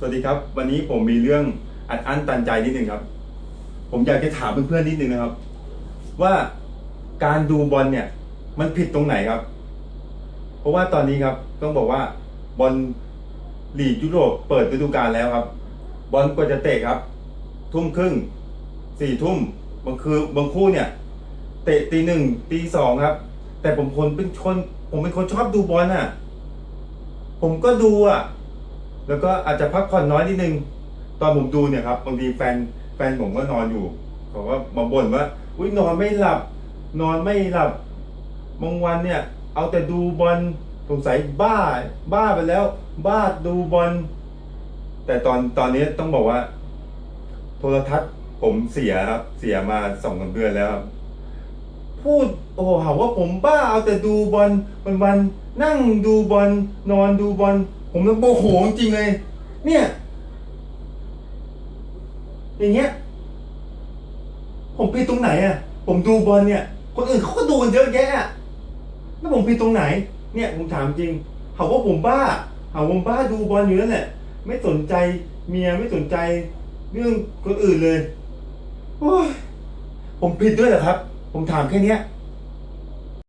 สวัสดีครับ วันนี้ผมมีเรื่องอัดอั้นตันใจนิดนึงครับ ผมอยากจะถามเพื่อนๆนิดนึงนะครับ ว่าการดูบอลเนี่ย มันผิดตรงไหนครับ เพราะว่าตอนนี้ครับต้องบอกว่าบอลลีกยุโรปเปิดฤดูกาลแล้วครับ บอลก็จะเตะครับ ทุ่มครึ่งสี่ทุ่มบางคือบางคู่เนี่ย เตะตีหนึ่งตีสองครับ แต่ผมคนเป็นคน ผมเป็นคนชอบดูบอลน่ะ ผมก็ดูอะ แล้วก็อาจจะพักผ่อนน้อยนิดนึง ตอนผมดูเนี่ยครับบางทีแฟนแฟนผมก็นอนอยู่เขาก็มาบ่นว่า อุ้ยนอนไม่หลับ นอนไม่หลับบางวันเนี่ย เอาแต่ดูบอลสงสัยบ้า บ้าไปแล้ว บ้าดูบอลแต่ตอนตอนนี้ต้องบอกว่า โทรทัศน์ผมเสียครับ เสียมาสองสาเดือนแล้วครับพูดโอ้โหหาว่าผมบ้าเอาแต่ดูบอลวันวันนั่งดูบอลนอนดูบอล ผมเลยโมโหจริงเลย เนี่ย อย่างเงี้ย ผมผิดตรงไหนอะ ผมดูบอลเนี่ย คนอื่นเขาก็ดูกันเยอะแยะอะแล้วผมผิดตรงไหน เนี่ยผมถามจริงหาว่าผมบ้าหาว่าผมบ้าดูบอลอยู่นั่นแหละ ไม่สนใจเมียไม่สนใจเรื่องคนอื่นเลยโอ้ยผมผิดด้วยเหรอครับ ผมถามแค่เนี้ย